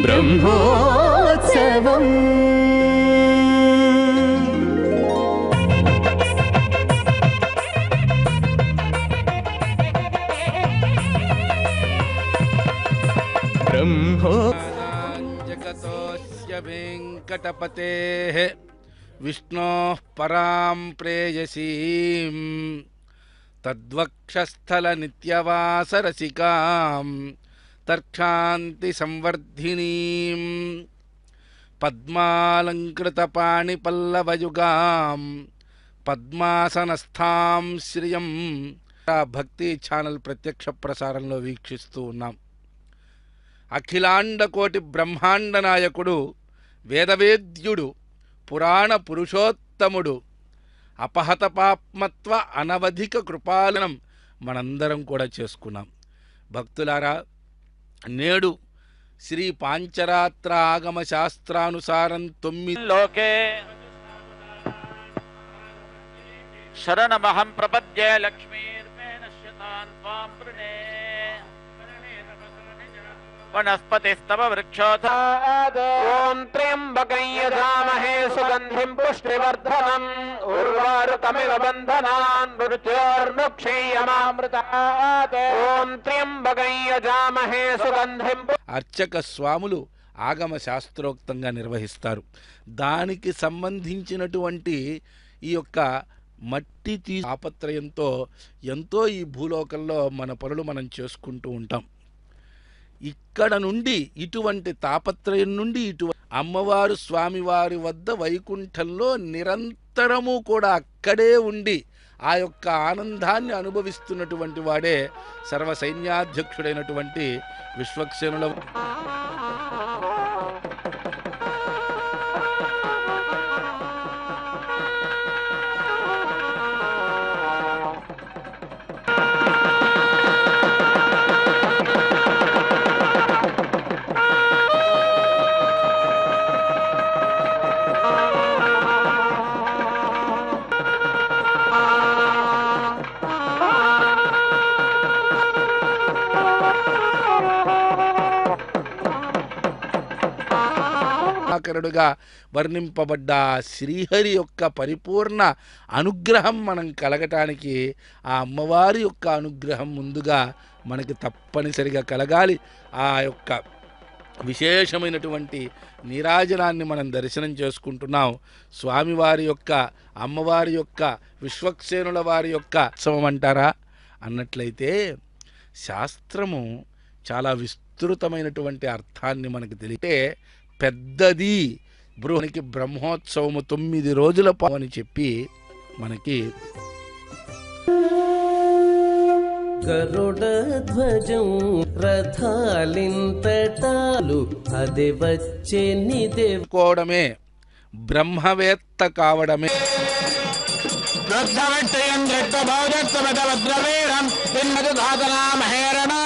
ब्रह्मोत्सवम्। जगतोऽस्य वेङ्कटपतेः विष्णोः परां प्रेयसीं तद्वक्षस्थलनित्यवासरसिकाम्। తర్క్షాంతి సంవర్ధినీం పద్మాలంకృతపాణిపల్లవయుగాం పద్మాసనస్థాం శ్రియం. భక్తి ఛానల్ ప్రత్యక్ష ప్రసారంలో వీక్షిస్తూ ఉన్నాం. అఖిలాండ కోటి బ్రహ్మాండ నాయకుడు వేదవేద్యుడు పురాణ పురుషోత్తముడు అపహతపాప్మత్వ అనవధిక కృపాలనం మనందరం కూడా చేసుకున్నాం. భక్తులారా నేడు శ్రీ పాంచరాత్ర ఆగమ శాస్త్రానుసారం తొమ్మిది లోకే శరణమహం ప్రపద్యే లక్ష్మీర్మే నశ్యతాన్ త్వాం వనస్పతిస్తవ వృక్షోథ ఓం త్ర్యంబకం యజామహే సుగంధిం పుష్టివర్ధనం ఉర్వారుకమివ బంధనాన్ మృత్యోర్ముక్షీయమామృతాత్ ఓం త్ర్యంబకం యజామహే సుగంధిం అర్చక స్వాములు ఆగమ శాస్త్రోక్తంగా నిర్వహిస్తారు. దానికి సంబంధించినటువంటి ఈ యొక్క మట్టి తీ తాపత్రయంతో ఎంతో ఈ భూలోకంలో మన పనులు మనం చేసుకుంటూ ఉంటాం. ఇక్కడ నుండి ఇటువంటి తాపత్రయం నుండి ఇటు అమ్మవారు స్వామివారి వద్ద వైకుంఠంలో నిరంతరము కూడా అక్కడే ఉండి ఆ యొక్క ఆనందాన్ని అనుభవిస్తున్నటువంటి వాడే సర్వ సైన్యాధ్యక్షుడైనటువంటి విశ్వక్సేనుల ఆకరుడుగా వర్ణింపబడ్డ శ్రీహరి యొక్క పరిపూర్ణ అనుగ్రహం మనం కలగటానికి ఆ అమ్మవారి యొక్క అనుగ్రహం ముందుగా మనకి తప్పనిసరిగా కలగాలి. ఆ యొక్క విశేషమైనటువంటి నీరాజనాన్ని మనం దర్శనం చేసుకుంటున్నాం. స్వామివారి యొక్క అమ్మవారి యొక్క విశ్వక్సేనుల వారి యొక్క ఉత్సవం అంటారా? అన్నట్లయితే శాస్త్రము చాలా విస్తృతమైనటువంటి అర్థాన్ని మనకు తెలియటే పెద్దది. బృహనికి బ్రహ్మోత్సవము తొమ్మిది రోజుల పాటు అని చెప్పి మనకి గరుడధ్వజం రథాలింతటాలు అది వచ్చే నిదే కోవడమే. బ్రహ్మవేత్త కావడమే. రుద్ధమట్టయం దృష్టభౌజత్వమదవద్రవీరం పిన్మధుధాతనామహేరణాయ దక్షయోవస్వదమోరదస్య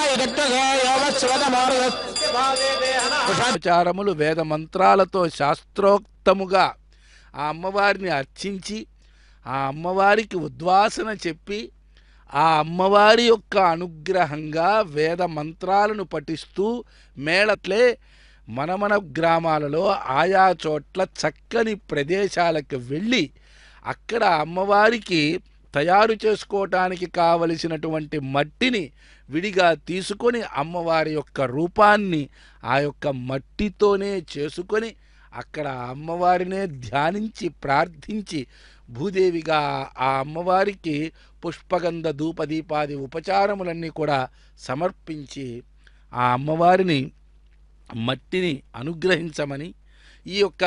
ఉపచారములు వేద మంత్రాలతో శాస్త్రోక్తముగా ఆ అమ్మవారిని అర్చించి ఆ అమ్మవారికి ఉద్వాసన చెప్పి ఆ అమ్మవారి యొక్క అనుగ్రహంగా వేద మంత్రాలను పఠిస్తూ మేళట్లే మన మన గ్రామాలలో ఆయా చోట్ల చక్కని ప్రదేశాలకు వెళ్ళి అక్కడ అమ్మవారికి తయారు చేసుకోవటానికి కావలసినటువంటి మట్టిని విడిగా తీసుకొని అమ్మవారి యొక్క రూపాన్ని ఆ యొక్క మట్టితోనే చేసుకొని అక్కడ అమ్మవారినే ధ్యానించి ప్రార్థించి భూదేవిగా ఆ అమ్మవారికి పుష్పగంధ ధూపదీపాది ఉపచారములన్నీ కూడా సమర్పించి ఆ అమ్మవారిని మట్టిని అనుగ్రహించమని ఈ యొక్క